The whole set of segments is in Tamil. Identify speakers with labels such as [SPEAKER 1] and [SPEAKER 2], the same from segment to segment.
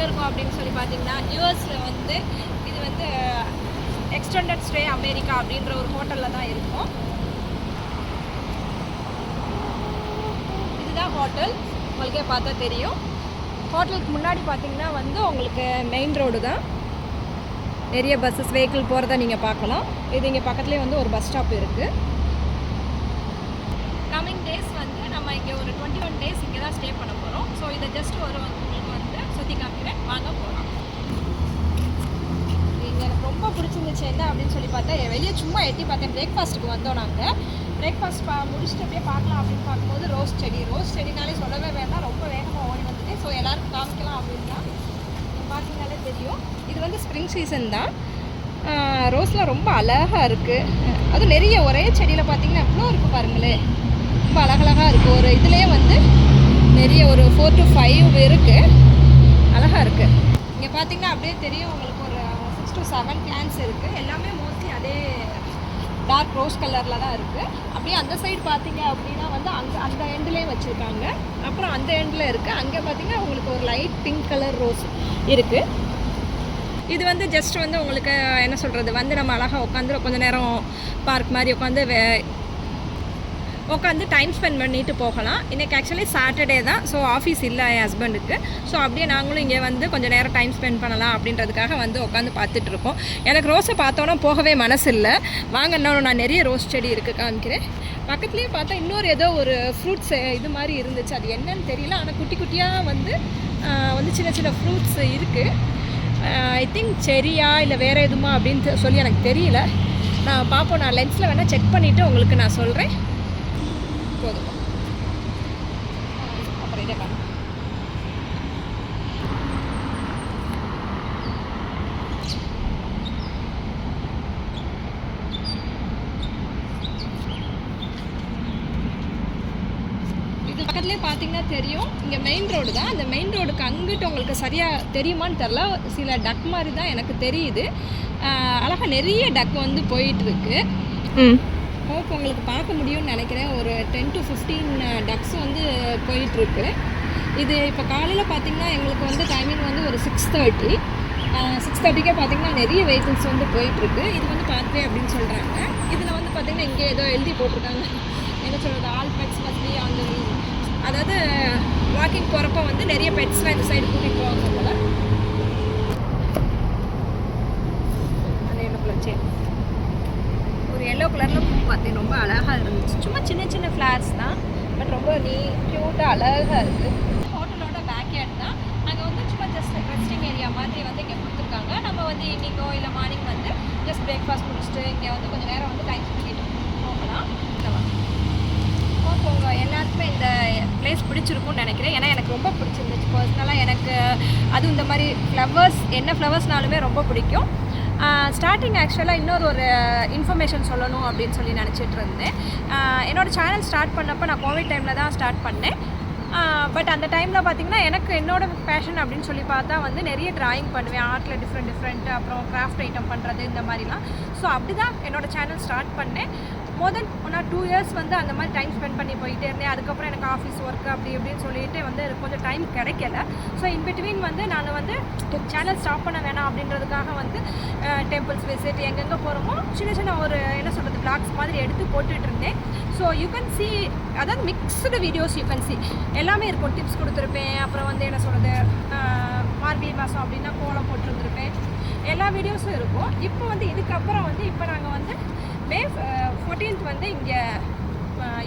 [SPEAKER 1] எங்கே இருக்கும் அப்படின்னு சொல்லி பார்த்தீங்கன்னா யூஎஸில் வந்து இது வந்து எக்ஸ்டெண்டட் ஸ்டே அமெரிக்கா அப்படின்ற ஒரு ஹோட்டலில் தான் இருக்கும். இதுதான் ஹோட்டல் உங்களுக்கே பார்த்தா தெரியும். ஹோட்டலுக்கு முன்னாடி பார்த்தீங்கன்னா வந்து உங்களுக்கு மெயின் ரோடு தான். நிறைய பஸ்ஸஸ் வெஹிக்கிள் போகிறத நீங்கள் பார்க்கலாம். இது இங்கே பக்கத்துலேயே வந்து ஒரு பஸ் ஸ்டாப் இருக்குது கம்மிங் டேஸ் வந்து நம்ம இங்கே ஒரு டுவெண்ட்டி ஒன் டேஸ் இங்கே தான் ஸ்டே பண்ண போகிறோம் ஸோ இதை ஜஸ்ட் ஒரு உங்களுக்கு சுற்றி காமிக்கிறேன். வாங்க போகலாம் இங்கே எனக்கு ரொம்ப பிடிச்சிருந்துச்சு என்ன அப்படின்னு சொல்லி பார்த்தா வெளியே சும்மா எட்டி பார்த்தேன். பிரேக்ஃபாஸ்ட்டுக்கு வந்தோம் நாங்கள் பிரேக்ஃபாஸ்ட் பா முடிச்சுட்டு அப்படியே பார்க்கலாம் அப்படின்னு பார்க்கும்போது ரோஸ் செடி ரோஸ் செடினாலே சொல்லவே வேண்டாம். ரொம்ப வேகமாக ஓடி வந்துட்டு. ஸோ எல்லாருக்கும் காமிக்கலாம் அப்படின்னு தான் பார்த்தீங்கனாலே தெரியும். இது வந்து ஸ்ப்ரிங் சீசன் தான். ரோஸ்லாம் ரொம்ப அழகாக இருக்குது அதுவும் நிறைய ஒரே செடியில் பார்த்தீங்கன்னா எவ்வளோ இருக்குது பாருங்களேன் ரொம்ப அழகழகாக இருக்குது ஒரு இதுலேயே வந்து நிறைய ஒரு ஃபோர் டு ஃபைவ் இருக்குது அழகாக இருக்குது இங்கே பார்த்தீங்கன்னா அப்படியே தெரியும் உங்களுக்கு ஒரு சிக்ஸ் டு செவன் பிளான்ஸ் இருக்குது எல்லாமே மோஸ்ட்லி அதே டார்க் ரோஸ் கலரில் தான் இருக்குது அப்படியே அந்த சைடு பார்த்தீங்க அப்படின்னா வந்து அங்கே அந்த எண்ட்லேயே வச்சுருக்காங்க. அப்புறம் அந்த எண்டில் இருக்குது அங்கே பார்த்தீங்கன்னா உங்களுக்கு ஒரு லைட் பிங்க் கலர் ரோஸ் இருக்குது இது வந்து ஜஸ்ட் வந்து உங்களுக்கு என்ன சொல்கிறது வந்து நம்ம அழகாக உட்காந்து கொஞ்ச நேரம் பார்க் மாதிரி உட்காந்து வே உட்காந்து டைம் ஸ்பெண்ட் பண்ணிட்டு போகலாம். இன்றைக்கி ஆக்சுவலி சாட்டர்டே தான். ஸோ ஆஃபீஸ் இல்லை என் ஹஸ்பண்டுக்கு ஸோ அப்படியே நாங்களும் இங்கே வந்து கொஞ்சம் நேரம் டைம் ஸ்பெண்ட் பண்ணலாம் அப்படின்றதுக்காக வந்து உட்காந்து பார்த்துட்டு இருக்கோம். எனக்கு ரோஸை பார்த்தோன்னா போகவே மனசு இல்லை வாங்க இன்னொன்று நான் நிறைய ரோஸ் செடி இருக்குது காமிக்கிறேன். பக்கத்துலேயே பார்த்தா இன்னொரு ஏதோ ஒரு ஃப்ரூட்ஸ் இது மாதிரி இருந்துச்சு. அது என்னன்னு தெரியல. ஆனால் குட்டி குட்டியாக வந்து வந்து சின்ன சின்ன ஃப்ரூட்ஸ் இருக்குது ஐ திங்க் செரியா இல்லை வேறு எதுமா அப்படின்னு சொல்லி எனக்கு தெரியல. நான் பார்ப்போம். நான் லென்ஸில் வேணால் செக் பண்ணிவிட்டு உங்களுக்கு நான் சொல்கிறேன் போதும்? அப்புறம் இதை காணும். இது பக்கத்துலேயே பார்த்தீங்கன்னா தெரியும். இங்கே மெயின் ரோடு தான். அந்த மெயின் ரோடுக்கு அங்கிட்டு உங்களுக்கு சரியாக தெரியுமான்னு தெரில சில டக் மாதிரி தான் எனக்கு தெரியுது. அழகாக நிறைய டக் வந்து போயிட்டுருக்கு ஹோப் உங்களுக்கு பார்க்க முடியும்னு நினைக்கிறேன். ஒரு டென் டு ஃபிஃப்டீன் டக்ஸ் வந்து போயிட்டுருக்கு. இது இப்போ காலையில் பார்த்தீங்கன்னா எங்களுக்கு வந்து டைமிங் வந்து ஒரு சிக்ஸ் தேர்ட்டி சிக்ஸ் தேர்ட்டிக்கே பார்த்தீங்கன்னா நிறைய வெஹிக்கிள்ஸ் வந்து போயிட்டுருக்கு. இது வந்து பார்த்தே அப்படின்னு சொல்கிறாங்க இதில் வந்து பார்த்தீங்கன்னா இங்கே ஏதோ எழுதி போட்டிருக்காங்க. என்ன சொல்கிறது ஆல் பெட்ஸ் பற்றி அந்த அதாவது வாக்கிங் போகிறப்ப வந்து நிறைய பெட்ஸ்லாம் இந்த சைடு கூட்டிகிட்டு போவாங்க போல். சரி ஒரு எல்லோ கலரில் பார்த்தேன் ரொம்ப அழகாக இருந்துச்சு. சும்மா சின்ன சின்ன ஃப்ளார்ஸ் தான் பட் ரொம்ப நீ க்யூட்டாக அழகாக இருக்குது ஹோட்டலோட பேக் யார்ட் தான். அங்கே வந்து சும்மா ஜஸ்ட் ரெஸ்டிங் ஏரியா மாதிரி வந்து இங்கே கொடுத்துருக்காங்க. நம்ம வந்து ஈவினிங்கோ இல்லை மார்னிங் வந்து ஜஸ்ட் பிரேக்ஃபாஸ்ட் முடிச்சுட்டு இங்கே வந்து கொஞ்சம் நேரம் வந்து டைம் பண்ணிட்டு போகலாம். இந்த உங்கள் எல்லாருக்குமே இந்த பிளேஸ் பிடிச்சிருக்கும்னு நினைக்கிறேன். ஏன்னா எனக்கு ரொம்ப பிடிச்சிருந்துச்சு. பர்சனலாக எனக்கு அதுவும் இந்த மாதிரி ஃப்ளவர்ஸ் என்ன ஃப்ளவர்ஸ்னாலுமே ரொம்ப பிடிக்கும். ஸ்டார்டிங் ஆக்சுவலாக இன்னொரு ஒரு இன்ஃபர்மேஷன் சொல்லணும் அப்படின்னு சொல்லி நினச்சிட்டு இருந்தேன். என்னோடய சேனல் ஸ்டார்ட் பண்ணப்போ நான் கோவிட் டைமில் தான் ஸ்டார்ட் பண்ணேன். பட் அந்த டைமில் பார்த்தீங்கன்னா எனக்கு என்னோட பேஷன் அப்படின்னு சொல்லி பார்த்தா வந்து நிறைய டிராயிங் பண்ணுவேன். ஆர்ட்டில் டிஃப்ரெண்ட் டிஃப்ரெண்ட் அப்புறம் கிராஃப்ட் ஐட்டம் பண்ணுறது இந்த மாதிரிலாம். ஸோ அப்படி தான் என்னோடய சேனல் ஸ்டார்ட் பண்ணேன். மோர் தென் நான் டூ இயர்ஸ் வந்து அந்த மாதிரி டைம் ஸ்பெண்ட் பண்ணி போயிட்டே இருந்தேன். அதுக்கப்புறம் எனக்கு ஆஃபீஸ் ஒர்க் அப்படி இப்படின்னு சொல்லிட்டு வந்து கொஞ்சம் டைம் கிடைக்கல. ஸோ இன்பிட்வீன் வந்து நான் வந்து சேனல் ஸ்டாப் பண்ண வேணாம் அப்படின்றதுக்காக வந்து டெம்பிள்ஸ் விசிட் எங்கெங்கே போகிறோமோ சின்ன சின்ன ஒரு என்ன சொல்கிறது பிளாக்ஸ் மாதிரி எடுத்து போட்டுட்டு இருந்தேன். ஸோ யூ கேன் சி அதாவது mixed videos you can see எல்லாமே இருக்கும். டிப்ஸ் கொடுத்துருப்பேன். அப்புறம் வந்து என்ன சொல்கிறது மார்கழி மாதம் அப்படின்னா கோலம் போட்டிருந்துருப்பேன். எல்லா வீடியோஸும் இருக்கும். இப்போ வந்து இதுக்கப்புறம் வந்து இப்போ நாங்கள் வந்து மே ஃபோர்டீன்த் வந்து இங்கே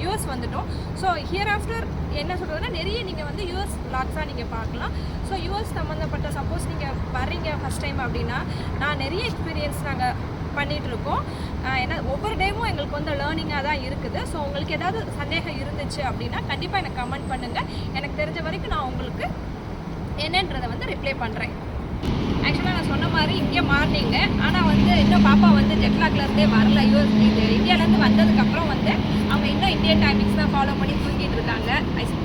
[SPEAKER 1] யூஎஸ் வந்துட்டோம். ஸோ ஹியர் ஆஃப்டர் என்ன சொல்கிறதுனா நிறைய நீங்கள் வந்து யூஎஸ் லாக்ஸாக நீங்கள் பார்க்கலாம். ஸோ யூஎஸ் சம்மந்தப்பட்ட சப்போஸ் நீங்கள் வர்றீங்க ஃபஸ்ட் டைம் அப்படின்னா நான் நிறைய எக்ஸ்பீரியன்ஸ் நாங்கள் பண்ணிகிட்ருக்கோம் ஏன்னா ஒவ்வொரு டேவும் எங்களுக்கு வந்து லேர்னிங்காக தான் இருக்குது. ஸோ உங்களுக்கு ஏதாவது சந்தேகம் இருந்துச்சு அப்படின்னா கண்டிப்பாக எனக்கு கமெண்ட் பண்ணுங்கள் எனக்கு தெரிஞ்ச வரைக்கும் நான் உங்களுக்கு என்னன்றதை வந்து ரிப்ளை பண்ணுறேன் ஆக்சுவலாக நான் சொன்ன மாதிரி இங்கே மார்னிங்கு ஆனால் வந்து இன்னும் பாப்பா வந்து ஜெட்லாக்லேருந்தே வரல. யூஎஸ் இது இந்தியாவிலேருந்து வந்ததுக்கப்புறம் வந்து அவங்க இன்னும் இந்தியன் டைமிங்ஸ் தான் ஃபாலோ பண்ணி தூங்கிட்டு இருக்காங்க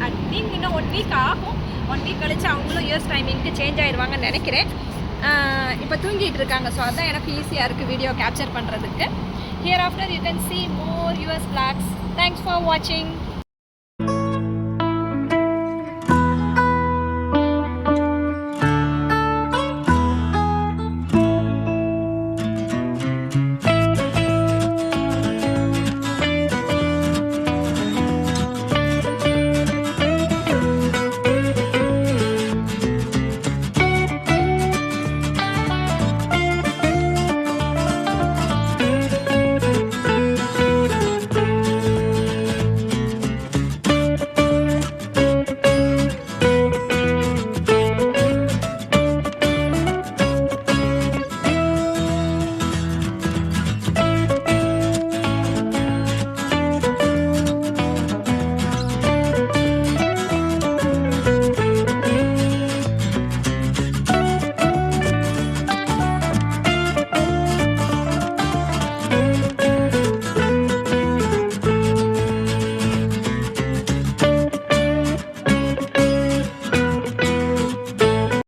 [SPEAKER 1] ஐ திங்க் இன்னும் ஒன் வீக் ஆகும். ஒன் வீக் கழிச்சு அவங்களும் யூஎஸ் டைமிங்க்கு சேஞ்ச் ஆயிடுவாங்கன்னு நினைக்கிறேன். இப்போ தூங்கிட்டு இருக்காங்க. ஸோ அதான் எனக்கு ஈஸியாக இருக்குது வீடியோ கேப்சர் பண்ணுறதுக்கு here after you can see more US vlogs thanks for வாட்சிங்